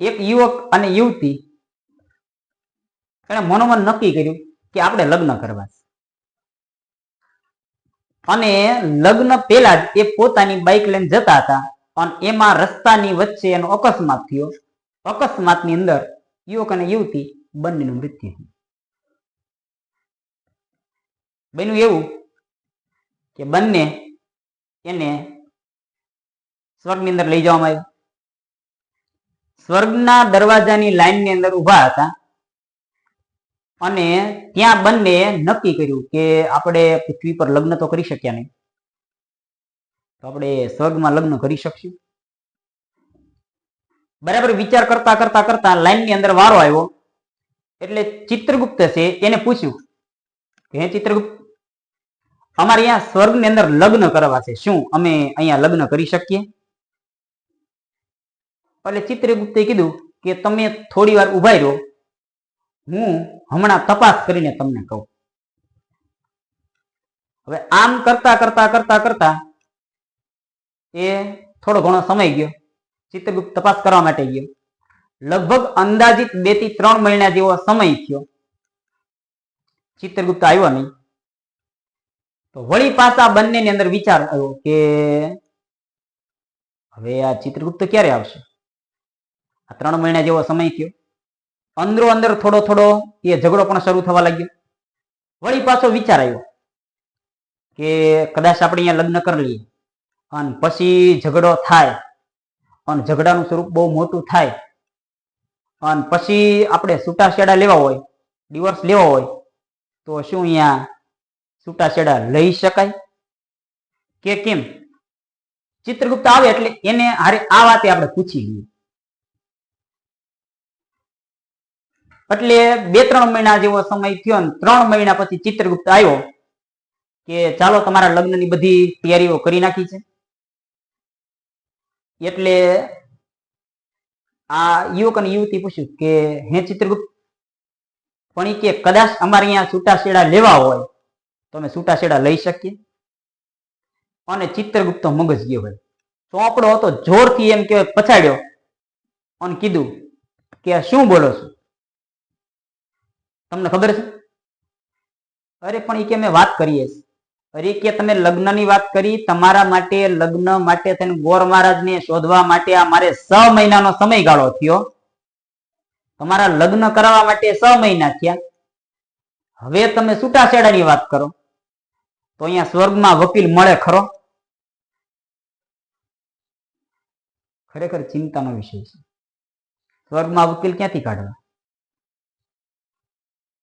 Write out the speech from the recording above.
એક યુવક અને યુવતી એણે મનોમન નક્કી કર્યું કે આપણે લગ્ન કરવા અને લગ્ન પહેલા જ એ પોતાની બાઇક લઈને જતા હતા અને એમાં રસ્તાની વચ્ચે એનો અકસ્માત થયો. અકસ્માતની અંદર યુવક અને યુવતી બંનેનું મૃત્યુ થયું. બન્યું એવું કે બંને એને સ્વર્ગની અંદર લઈ જવામાં આવ્યા. સ્વર્ગના દરવાજાની લાઈનની અંદર ઊભા હતા. અને ત્યાં બંને નક્કી કર્યું કે આપણે પૃથ્વી પર લગ્ન તો કરી શક્યા નહીં. તો આપણે સ્વર્ગમાં લગ્ન કરી શકશું. બરાબર વિચાર કરતા કરતા કરતા લાઈનની અંદર વારો આવ્યો. એટલે ચિત્રગુપ્ત છે એને પૂછ્યું કે, હે ચિત્રગુપ્ત, અમારે અહીંયા સ્વર્ગની અંદર લગ્ન કરવા છે. શું? અમે અહીંયા લગ્ન કરી શકીએ? એટલે ચિત્રગુપ્તે કીધું કે તમે થોડી વાર ઊભા રહ્યો હું હમણાં તપાસ કરીને તમને કહું. હવે આમ કરતા કરતા કરતા કરતા એ થોડો ઘણો સમય ગયો. ચિત્રગુપ્ત તપાસ કરવા માટે ગયો. લગભગ અંદાજિત બેથી ત્રણ મહિના જેવો સમય થયો. ચિત્રગુપ્ત આવ્યો નહીં. તો વળી પાછા બંનેની અંદર વિચાર આવ્યો કે હવે આ ચિત્રગુપ્ત ક્યારે આવશે? આ ત્રણ મહિના જેવો સમય થયો. અંદરો અંદર થોડો થોડો એ ઝઘડો પણ શરૂ થવા લાગ્યો. વળી પાછો વિચાર આવ્યો કે કદાચ આપણે અહીંયા લગ્ન કરી લઈએ. અને પછી ઝઘડો થાય. અને ઝઘડાનું સ્વરૂપ બહુ મોટું થાય. અને પછી આપણે છૂટાછેડા લેવા હોય, ડિવોર્સ લેવો હોય, તો શું અહીંયા છૂટાછેડા લઈ શકાય? કે કેમ? ચિત્રગુપ્ત આવે એટલે એને આ વાતે આપણે પૂછી લઈએ. એટલે બે ત્રણ મહિના જેવો સમય થયો ને ત્રણ મહિના પછી ચિત્રગુપ્ત આવ્યો કે ચાલો તમારા લગ્નની બધી તૈયારીઓ કરી નાખી છે. એટલે આ યુવક અને યુવતી પૂછ્યું કે, હે ચિત્રગુપ્ત, પણ એ કે કદાચ અમારે અહીંયા છૂટાછેડા લેવા હોય, તો અમે છૂટાછેડા લઈ શકીએ? અને ચિત્રગુપ્ત મગજ ગયો હોય. ચોપડો હતો, જોરથી એમ કે પછાડ્યો અને કીધું કે, શું બોલો છો? તમને ખબર છે? અરે, પણ એ કે મેં વાત કરીએ અરે કે તમે લગ્નની વાત કરી, તમારા માટે લગ્ન માટે થઈને ગોર મહારાજને શોધવા માટે આ મારે છ મહિનાનો સમયગાળો થયો. તમારા લગ્ન કરાવવા માટે છ મહિના થયા. હવે તમે છૂટાછેડાની વાત કરો. તો અહીંયા સ્વર્ગમાં વકીલ મળે ખરો? ખરેખર ચિંતાનો વિષય છે. સ્વર્ગમાં વકીલ ક્યાંથી કાઢવા